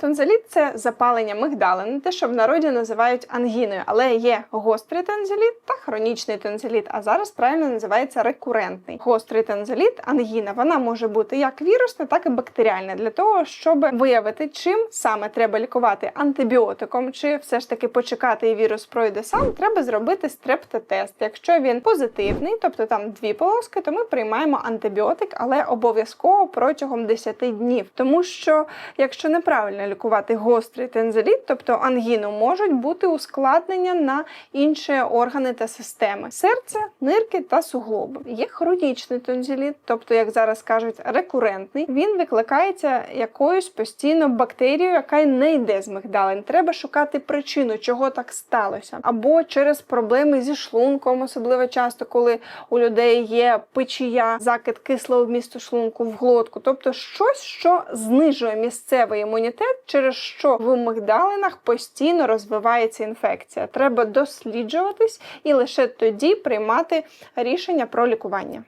Тонзиліт це запалення мигдалин, те, що в народі називають ангіною, але є гострий тонзиліт та хронічний тонзиліт, а зараз правильно називається рекурентний. Гострий тонзиліт, ангіна, вона може бути як вірусна, так і бактеріальна. Для того, щоб виявити, чим саме треба лікувати антибіотиком, чи все ж таки почекати і вірус пройде сам, треба зробити стрептотест. Якщо він позитивний, тобто там дві полоски, то ми приймаємо антибіотик, але обов'язково протягом 10 днів, тому що якщо неправильно лікувати гострий тензиліт, тобто ангіну, можуть бути ускладнення на інші органи та системи: серце, нирки та суглоби. Є хронічний тонзиліт, тобто, як зараз кажуть, рекурентний. Він викликається якоюсь постійно бактерією, яка не йде з мигдалин. Треба шукати причину, чого так сталося, або через проблеми зі шлунком, особливо часто, коли у людей є печія, закид кислого вмісту шлунку в глотку, тобто щось, що знижує місцевий імунітет, через що в мигдалинах постійно розвивається інфекція. Треба досліджуватись і лише тоді приймати рішення про лікування.